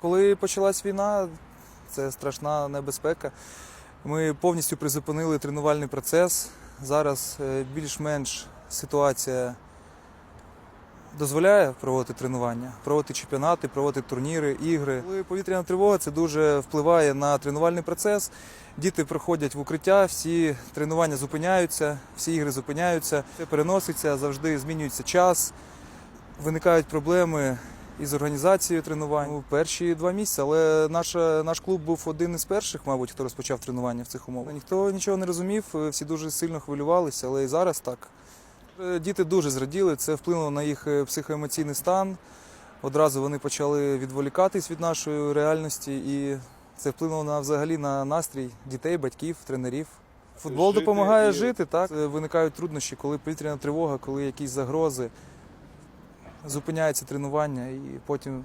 Коли почалась війна, це страшна небезпека. Ми повністю призупинили тренувальний процес. Зараз е, більш-менш ситуація дозволяє проводити тренування, проводити чемпіонати, проводити турніри, ігри. Коли повітряна тривога, це дуже впливає на тренувальний процес. Діти приходять в укриття, всі тренування зупиняються, всі ігри зупиняються, все переноситься, завжди змінюється час, виникають проблеми із організацією тренувань. Ну, перші два місяці, але наша, наш клуб був один із перших, мабуть, хто розпочав тренування в цих умовах. Ніхто нічого не розумів, всі дуже сильно хвилювалися, але і зараз так. Е, Діти дуже зраділи, це вплинуло на їх е, психоемоційний стан. Одразу вони почали відволікатись від нашої реальності, і це вплинуло на взагалі на настрій дітей, батьків, тренерів. Футбол Жити допомагає і- жити, так. Е, Виникають труднощі, коли повітряна тривога, коли якісь загрози. Зупиняється тренування і потім